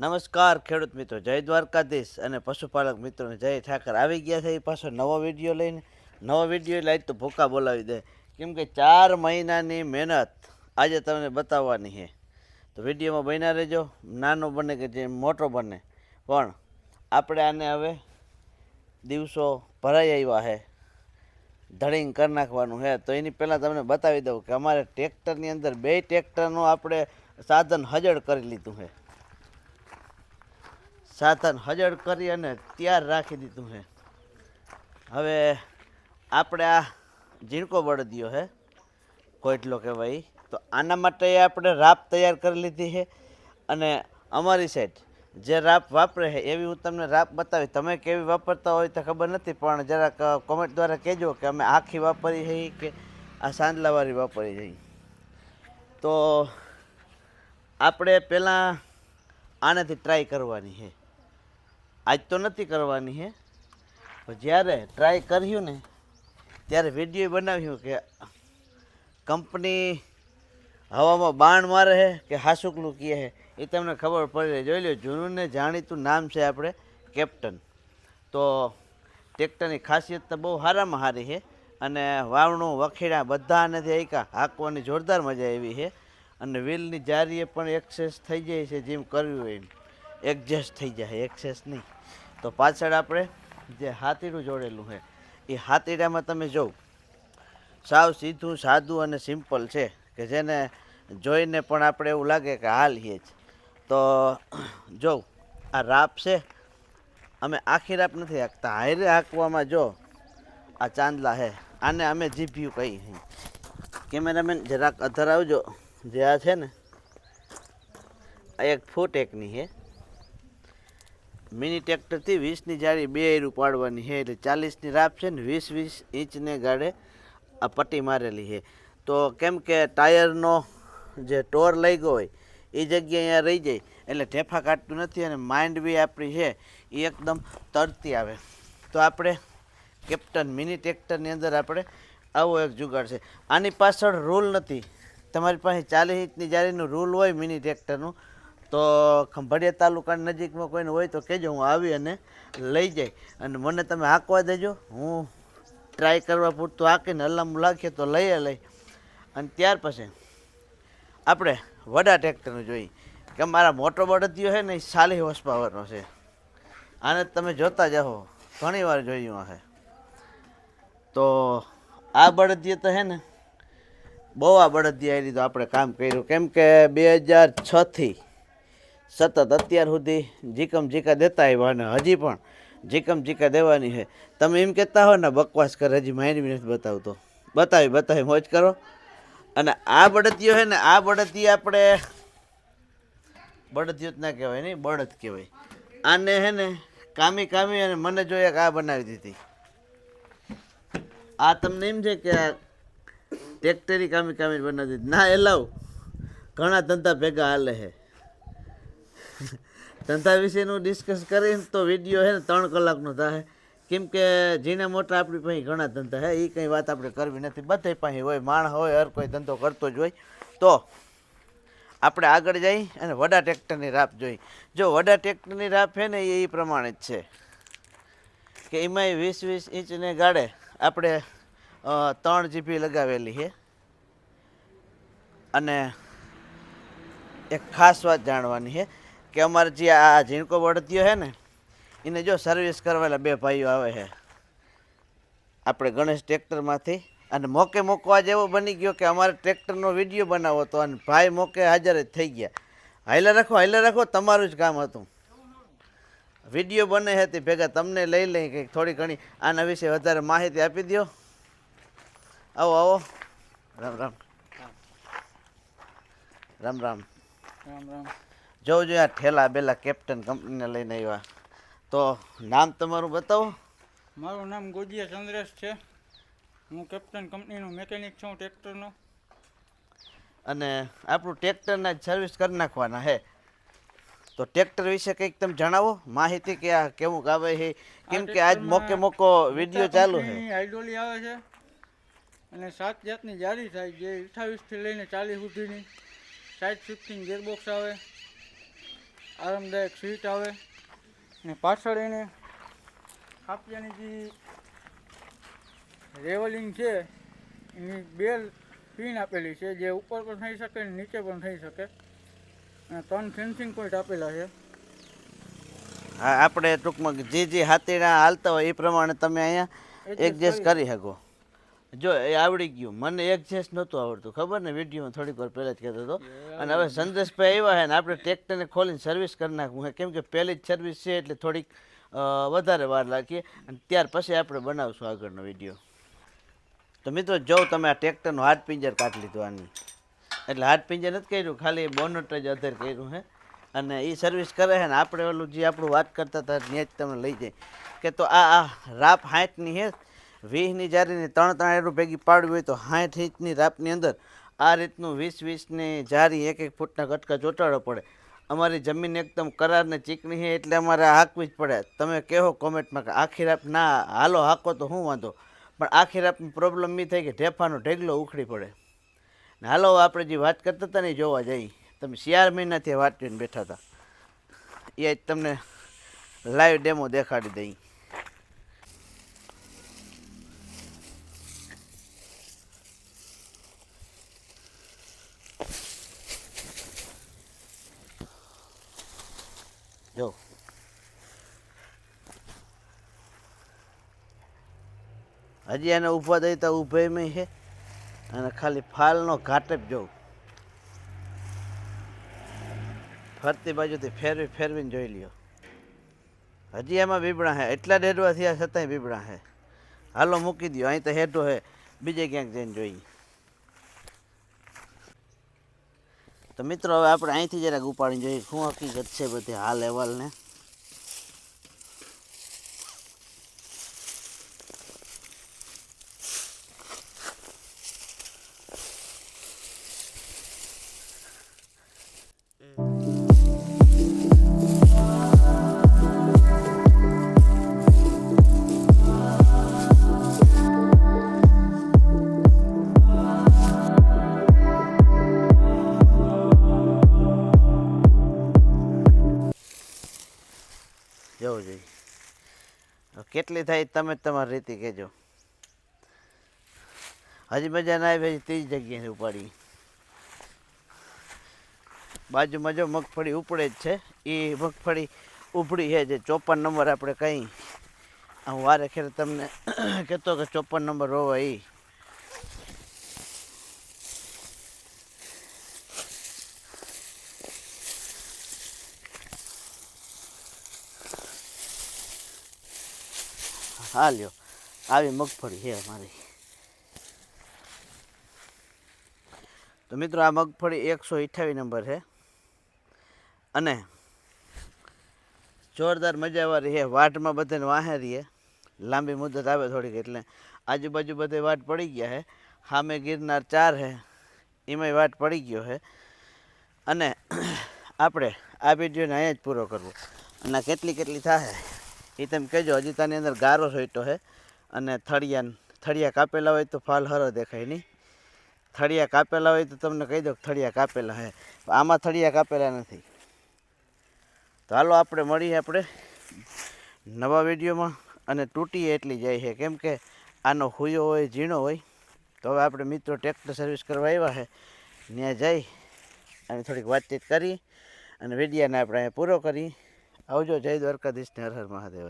નમસ્કાર, ખેડૂત મિત્રો. જય દ્વારકાધીશ અને પશુપાલક મિત્રોને જય ઠાકર. આવી ગયા છે એ પાછો નવો વીડિયો લઈને. નવો વીડિયો લાવી તો ભૂકા બોલાવી દે. કેમ કે ચાર મહિનાની મહેનત આજે તમને બતાવવાની છે. તો વિડીયોમાં બન્યા રહેજો. નાનો બને કે જે મોટો બને. પણ આપણે આને હવે દિવસો ભરાઈ આવ્યા છે. ધડીંગ કરી નાખવાનું છે. તો એની પહેલાં તમને બતાવી દઉં કે અમારે ટ્રેક્ટરની અંદર બે ટ્રેક્ટરનું આપણે સાધન હજળ કરી લીધું છે. સાધન હજળ કરી અને તૈયાર રાખી દીધું છે. હવે આપણે આ ઝીણકો બળદિયો છે. કોઈટલો કહેવાય. તો આના માટે આપણે રાપ તૈયાર કરી લીધી છે. અને અમારી સાઈડ જે રાપ વાપરે છે, એવી હું તમને રાપ બતાવી તમે કેવી વાપરતા હોય તો ખબર નથી, પણ જરાક કોમેન્ટ દ્વારા કહેજો કે અમે આખી વાપરી છે કે આ સાંદલાવાળી વાપરી છે. તો આપણે પહેલાં આનાથી ટ્રાય કરવાની છે. આજ તો નથી કરવાની હે. જ્યારે ટ્રાય કર્યું ને, ત્યારે વીડિયો બનાવ્યું કે કંપની હવામાં બાણ મારે છે કે હાસુકલું કહે છે એ તમને ખબર પડી. જોઈ લો જૂનું ને જાણીતું નામ છે આપણે કેપ્ટન. તો ટ્રેક્ટરની ખાસિયત તો બહુ સારામાં સારી છે અને વાવણું વખેડા બધા નથી આયકા. હાંકવાની જોરદાર મજા આવી છે અને વ્હીલની જારીએ પણ એક્સેસ થઈ જાય છે જેમ કરવી હોય એમ. એડજસ્ટ થઈ જાય, એક્સેસ નહીં. તો પાછળ આપણે જે હાથીડું જોડેલું છે, એ હાથીડામાં તમે જોવ. સાવ સીધું, સાદું અને સિમ્પલ છે કે જેને જોઈને પણ આપણે એવું લાગે કે હાલ હે જ. તો જોઉં આ રાપ છે, અમે આખી રાપ નથી હાંકતા. હાયરે હાંકવામાં જો, આ ચાંદલા છે. આને અમે જીભ્યું કહી કેમેરામેન, જરાક અધર આવજો. જે આ છે ને એક ફૂટ એકની છે. મિની ટ્રેક્ટરથી વીસની જાળી બે એરું પાડવાની છે એટલે ચાલીસની રાપ છે ને વીસ વીસ ઇંચને ગાડે આ પટ્ટી મારેલી છે. તો કેમ કે ટાયરનો જે ટોર લઈ ગયો હોય એ જગ્યાએ અહીંયા રહી જાય એટલે ઢેફા કાઢતું નથી અને માઇન્ડ બી આપણી છે એ એકદમ તરતી આવે. તો આપણે કેપ્ટન મિની ટ્રેક્ટરની અંદર આપણે આવો એક જુગાડ છે. આની પાછળ રૂલ નથી. તમારી પાસે ચાલીસ ઇંચની જારીનું રૂલ હોય મિની ટ્રેક્ટરનું તો ખંભાળિયા તાલુકાની નજીકમાં કોઈને હોય તો કહેજો, હું આવી અને લઈ જાય. અને મને તમે હાંકવા દેજો. હું ટ્રાય કરવા પૂરતું હાંકીને હલામું લાગીએ તો લઈએ લઈ. અને ત્યાર પછી આપણે વડા ટ્રેક્ટરનું જોઈએ. કે મારા મોટો બળદિયો છે ને, એ સાલી હોર્સ પાવરનો છે. આને તમે જોતા જાઓ ઘણી વાર જોયું હશે. તો આ બળદિયો તો છે ને, બહુ આ બળદિયા આવી લીધું આપણે કામ કર્યું. કેમ કે બે હજાર છથી સતત અત્યાર સુધી જીકમ જીકા દેતા આવ્યા અને હજી પણ જીકમ જીકા દેવાની છે. તમે એમ કહેતા હો ને, બકવાસ કરે, હજી માઇન્ડ મિનિટ બતાવતો. બતાવી બતાવી, મોજ કરો. અને આ બળદિયો છે ને, આ બળદિયો આપણે બળદિયો જ ના કહેવાય નહીં બળદ કહેવાય. આને છે ને, કામી કામી અને મને જોઈએ કે આ બનાવી દીધી. આ તમને એમ છે કે આ ટેક્ટરી કામી કામી બનાવી દીધી. ના એલાવ ઘણા ધંધા ભેગા હાલે છે. ધંધા વિશેનું ડિસ્કસ કરીને તો વીડિયો છે ને ત્રણ કલાકનો થાય કેમ કે જેના મોટા આપણી પાસે ઘણા ધંધા હે એ કંઈ વાત આપણે કરવી નથી. બધે પાસે હોય માણ હોય, હર કોઈ ધંધો કરતો જ હોય. તો આપણે આગળ જઈ અને વડા ટ્રેક્ટરની રાપ જોઈ. જો વડા ટ્રેક્ટરની રાપ છે ને એ પ્રમાણે જ છે. કે એમાંય વીસ વીસ ઇંચને ગાડે આપણે ત્રણ જીબી લગાવેલી છે. અને એક ખાસ વાત જાણવાની છે. કે અમારે જે આ ઝીણકો બળદિયો છે ને એને જો સર્વિસ કરવાના બે ભાઈઓ આવે છે. આપણે ગણેશ ટ્રેક્ટરમાંથી અને મોકે મોકવા જેવો બની ગયો કે અમારે ટ્રેક્ટરનો વીડિયો બનાવો હતો અને ભાઈ મોકે હાજર જ થઈ ગયા. હાઈલા રાખો હાઈલા રાખો તમારું જ કામ હતું. વીડિયો બને છે તે ભેગા તમને લઈ લઈ કંઈક થોડી ઘણી. આના વિશે વધારે માહિતી આપી દો આવો આવો. રામ. રામ. રામ રામ. રામ રામ. જોઈએ આ ઠેલા બેલા કેપ્ટન કંપનીને લઈને આવ્યા. તો નામ તમારું બતાવો. મારું નામ ગોજિયા ચંદ્રેશ છે. હું કેપ્ટન કંપનીનો મેકેનિક છું ટ્રેક્ટરનો અને આપણું ટ્રેક્ટરના જ સર્વિસ કરી નાખવાના હે. તો ટ્રેક્ટર વિશે કંઈક તમે જણાવો માહિતી કે આ કેવું આવે છે? કેમ કે આજ મોકે મોકો વીડિયો ચાલુ છે. હાઇડ્રોલી આવે છે. અને સાત જાતની જારી થાય જે અઠાવીસથી લઈને ચાલીસ સુધીની. સાઈડ શિફ્ટિંગ ગેરબોક્સ આવે. આરામદાયક સીટ આવે. અને પાછળ એને ખાપિયાની જે રેવલિંગ છે એની બે પિન આપેલી છે જે ઉપર પણ થઈ શકે અને નીચે પણ થઈ શકે. અને ત્રણ ફેન્સિંગ પોઈન્ટ આપેલા છે. આપણે ટૂંકમાં જે જે હાથીના હાલતા હોય એ પ્રમાણે તમે અહીંયા એડજસ્ટ કરી શકો. જો એ આવડી ગયું. મને એડજસ્ટ નહોતું આવડતું. ખબર ને? વિડીયોમાં થોડીક વાર પહેલાં જ કહેતો હતો. અને હવે સંદેશભાઈ આવ્યા છે ને આપણે ટ્રેક્ટરને ખોલીને સર્વિસ કરી નાખવું છે. કેમ કે પહેલી જ સર્વિસ છે એટલે થોડીક વધારે વાર લાગીએ. અને ત્યાર પછી આપણે બનાવશું આગળનો વીડિયો. તો મિત્રો જો તમે આ ટ્રેક્ટરનું હાથ પિંજર કાઢી લીધું આની. એટલે હાથ પિંજર નથી કર્યું ખાલી બોનટ જ અધર કર્યું છે. અને એ સર્વિસ કરે છે ને આપણે ઓલું જે આપણું વાત કરતા હતા ત્યાં જ તમે લઈ જાય. કે તો આ આ રાપ હાઠની છે વીસની જારીને ત્રણ ત્રણ એરું ભેગી પાડવી હોય તો સાઠ ઇંચની રાપની અંદર આ રીતનું વીસ વીસની જારી એક એક ફૂટના કટકા ચોંટાડવો પડે. અમારી જમીન એકદમ કરાર ને ચીકણી છે એટલે અમારે હાંકવી જ પડે. તમે કહો કોમેન્ટમાં કે આખી રાપ, ના, હાલો હાંકો તો શું વાંધો? પણ આખી રાપની પ્રોબ્લેમ એ થાય કે ઢેફાનો ઢેગલો ઉખડી પડે. ને હાલો, આપણે જે વાત કરતા હતા ને જોવા જઈએ. તમે શિયાળ મહિનાથી વાત જોઈને બેઠા હતા. એ તમને લાઈવ ડેમો દેખાડી દઈ જો હજી એને ઊભા દઈ તો ઊભે મેં છે. અને ખાલી ફાલનો ઘાટ જ જોઉં. ફરતી બાજુથી ફેરવી ફેરવીને જોઈ લ્યો. હજી એમાં બીબડા હે. એટલા ડેડવા થયા છતાંય બીબડા હે. હાલો મૂકી દો અહીં તો હેઠો હે. બીજે ક્યાંક જઈને જોઈએ. તો મિત્રો હવે આપણે અહીંથી જરાક ઉપાડીને જોઈએ શું હકીકત છે બધી હાલ અહેવાલ ને જોઈએ. કેટલી થાય તમે તમારી રીતે કહેજો. હજી મજા ના આવી હજી ત્રીજી જગ્યાએ ઉપાડી. બાજુમાં જો મગફળી ઉપડે જ છે, એ મગફળી ઉપડી છે જે ચોપન નંબર આપણે કંઈ, હું વારે ખેર તમને કહેતો કે ચોપન નંબર હોવા એ હા લ્યો આવી મગફળી છે અમારી. તો મિત્રો, આ મગફળી એકસો અઠ્યાવીસ નંબર છે. અને જોરદાર મજાવાળી છે. વાટમાં બધાને વાહે રહીએ લાંબી મુદત આવે થોડીક એટલે આજુબાજુ બધે વાટ પડી ગયા છે. સામે ગિરનાર ચાર છે. એમાંય વાટ પડી ગયો છે. અને આપણે આ વિડીયોને અહીંયા જ પૂરો કરવો. અને કેટલી કેટલી થાય? એ તમે કહેજો, હજી તાની અંદર ગારો સોઈટો છે અને થળિયા થળિયા કાપેલા હોય તો ફાલ હરો દેખાય નહીં. થળિયા કાપેલા હોય તો તમને કહી દો થળિયા કાપેલા છે આમાં થળિયા કાપેલા નથી. તો હાલો આપણે મળીએ આપણે નવા વિડીયોમાં. અને તૂટીએ એટલી જાય છે. કેમ કે આનો હુયો હોય, ઝીણો હોય. તો હવે આપણે મિત્રો ટ્રેક્ટર સર્વિસ કરવા આવ્યા છે ત્યાં જઈ અને થોડીક વાતચીત કરી અને વિડીયાને આપણે અહીંયા પૂરો કરી. આવજો જય દ્વારકાધીશને હર હર મહાદેવ.